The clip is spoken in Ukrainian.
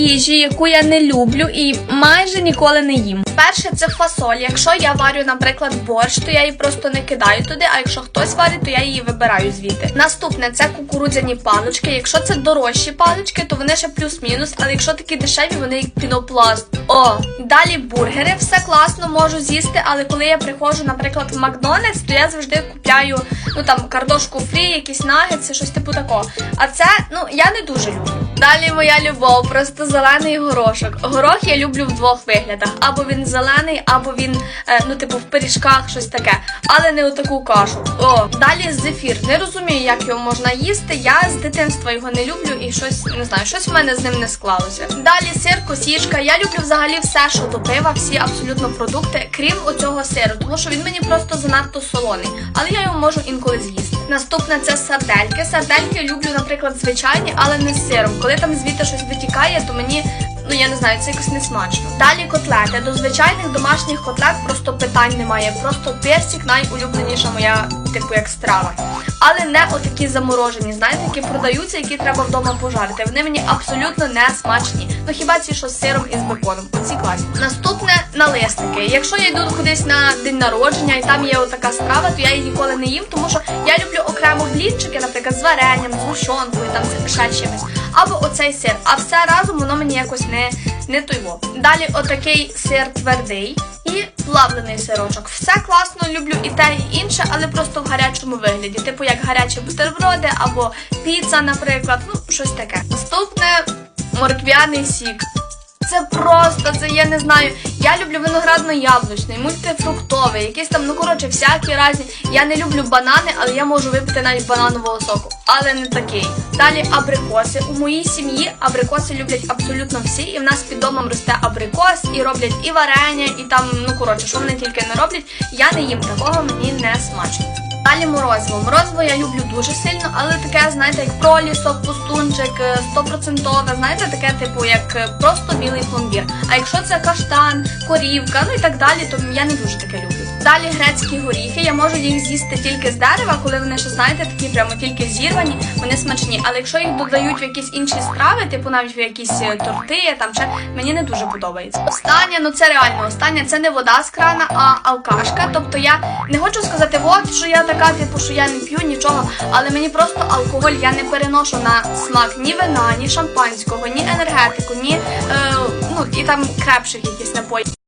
їжі, яку я не люблю і майже ніколи не їм. Перше, це фасоль. Якщо я варю, наприклад, борщ, то я її просто не кидаю туди. А якщо хтось варить, то я її вибираю звідти. Наступне це кукурудзяні палички. Якщо це дорожчі палички, то вони ще плюс-мінус. Але якщо такі дешеві, вони як пінопласт. О, далі бургери, все класно, можу з'їсти, але коли я приходжу, наприклад, в Макдональдс, то я завжди купляю ну там картошку фрі, якісь нагетси, щось типу такого. А це ну я не дуже люблю. Далі моя любов, просто зелений горошок. Горох я люблю в двох виглядах: або він зелений, або він е, ну типу в пиріжках, щось таке, але не у таку кашу. О, далі зефір. Не розумію, як його можна їсти. Я з дитинства його не люблю і щось не знаю, щось в мене з ним не склалося. Далі сир, косічка. Я люблю взагалі все, що до пива, всі абсолютно продукти, крім оцього сиру, тому що він мені просто занадто солоний, але я його можу інколи з'їсти. Наступне це сардельки. Сардельки люблю, наприклад, звичайні, але не з сиром. Коли там звідти щось витікає, то мені. Ну я не знаю, це якось не смачно. Далі котлети. До звичайних домашніх котлет просто питань немає. Просто персик найулюбленіша моя, типу, як страва. Але не отакі заморожені, знаєте, які продаються, які треба вдома пожарити. Вони мені абсолютно не смачні. Ну хіба ці, що з сиром і з беконом. Оці класні. Наступне налисники. Якщо я йду кудись на день народження і там є отака страва, то я її ніколи не їм, тому що я люблю окремо блінчики, наприклад, з варенням, з гущонкою, там ще чимось. Або оцей сир. А все разом воно мені якось не, не тойво. Далі отакий сир твердий і плавлений сирочок. Все класно, люблю і те, і інше, але просто в гарячому вигляді. Типу як гарячі бутерброди або піца, наприклад. Ну, щось таке. Наступне морквяний сік. Це просто, це я не знаю. Я люблю виноградно-яблучний, мультифруктовий, якийсь там, ну коротше, всякі разні. Я не люблю банани, але я можу випити навіть бананового соку, але не такий. Далі абрикоси. У моїй сім'ї абрикоси люблять абсолютно всі, і в нас під домом росте абрикос, і роблять і варення, і там, ну коротше, що вони тільки не роблять. Я не їм такого, мені не смачно. Далі морозиво. Морозиво я люблю дуже сильно, але таке, знаєте, як пролісок, пустунчик, е, стопроцентове, знаєте, таке, типу, як е, просто білий пломбір. А якщо це каштан, корівка, ну і так далі, то я не дуже таке люблю. Далі грецькі горіхи. Я можу їх з'їсти тільки з дерева, коли вони ще знаєте, такі прямо тільки зірвані, вони смачні. Але якщо їх додають в якісь інші страви, типу навіть в якісь е, торти, там ще мені не дуже подобається. Останнє, ну це реально останнє, це не вода з крана, а алкашка. Тобто я не хочу сказати, от що я така, типу, що я не п'ю нічого, але мені просто алкоголь я не переношу на смак ні вина, ні шампанського, ні енергетику, ні е, ну і там крепших якісь напоїв.